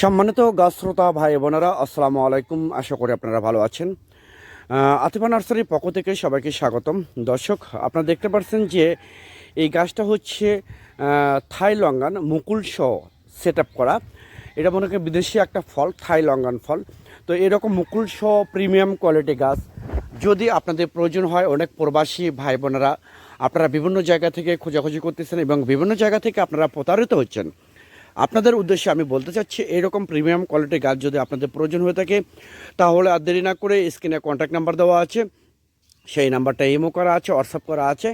সম্মানিত গাছ শ্রোতা, ভাই বোনেরা, আসসালামু আলাইকুম। আশা করি আপনারা ভালো আছেন। আতিফা নার্সারির পক্ষ থেকে সবাইকে স্বাগতম। দর্শক, আপনারা দেখতে পাচ্ছেন যে এই গাছটা হচ্ছে থাই লঙ্গান মুকুল সহ সেট আপ করা। এটা মনে করেন বিদেশি একটা ফল, থাই লঙ্গান ফল। তো এরকম মুকুল সহ প্রিমিয়াম কোয়ালিটি গাছ যদি আপনাদের প্রয়োজন হয়, অনেক প্রবাসী ভাই বোনেরা আপনারা বিভিন্ন জায়গা থেকে খোঁজাখুঁজি করতেছেন এবং বিভিন্ন জায়গা থেকে আপনারা প্রতারিত হচ্ছেন আপনাদের উদ্দেশ্যে আমি বলতে চাচ্ছি, এরকম প্রিমিয়াম কোয়ালিটির গাছ যদি আপনাদের প্রয়োজন হয়ে থাকে, তাহলে আর দেরি না করে স্ক্রিনে কন্ট্যাক্ট নাম্বার দেওয়া আছে। সেই নাম্বারটা ইমো করা আছে হোয়াটসঅ্যাপ করা আছে।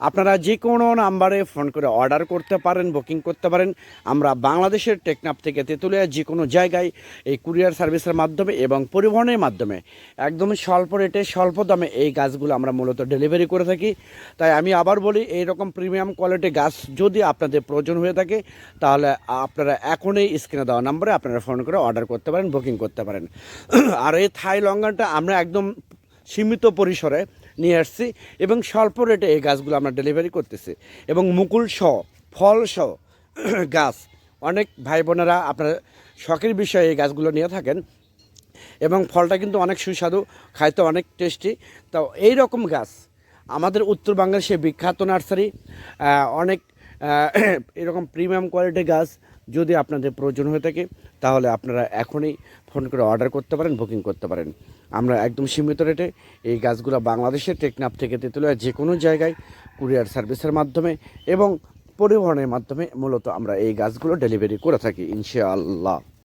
আপনারা যে কোনো নাম্বারে ফোন করে অর্ডার করতে পারেন, বুকিং করতে পারেন। আমরা বাংলাদেশের টেকনাপ থেকে তেঁতুলিয়া যে কোনো জায়গায় এই কুরিয়ার সার্ভিসের মাধ্যমে এবং পরিবহনের মাধ্যমে একদম স্বল্প রেটে, স্বল্প দামে এই গাছগুলো আমরা মূলত ডেলিভারি করে থাকি। তাই আমি আবার বলি এই রকম প্রিমিয়াম কোয়ালিটি গাছ যদি আপনাদের প্রয়োজন হয়ে থাকে, তাহলে আপনারা এখনই স্ক্রিনে দেওয়া নাম্বারে আপনারা ফোন করে অর্ডার করতে পারেন, বুকিং করতে পারেন। আর এই থাই লঙ্গানটা আমরা একদম সীমিত পরিসরে নিয়ে আসছি এবং স্বল্প রেটে এই গাছগুলো আমরা ডেলিভারি করতেছি। এবং মুকুল সহ, ফল সহ গাছ, অনেক ভাই বোনেরা আপনার শখের বিষয়ে এই গাছগুলো নিয়ে থাকেন এবং ফলটা কিন্তু অনেক সুস্বাদু, খাইতে অনেক টেস্টি। তো এই রকম গাছ আমাদের উত্তরবঙ্গের সে বিখ্যাত নার্সারি অনেক এরকম প্রিমিয়াম কোয়ালিটির গাছ যদি আপনাদের প্রয়োজন হয়ে থাকে, তাহলে আপনারা এখনই ফোন করে অর্ডার করতে পারেন বুকিং করতে পারেন। আমরা একদম সীমিত রেটে এই গাছগুলো বাংলাদেশের টেকনাফ থেকে তেঁতুলিয়া যে কোনো জায়গায় কুরিয়ার সার্ভিসের মাধ্যমে এবং পরিবহনের মাধ্যমে মূলত আমরা এই গাছগুলো ডেলিভারি করে থাকি, ইনশাআল্লাহ।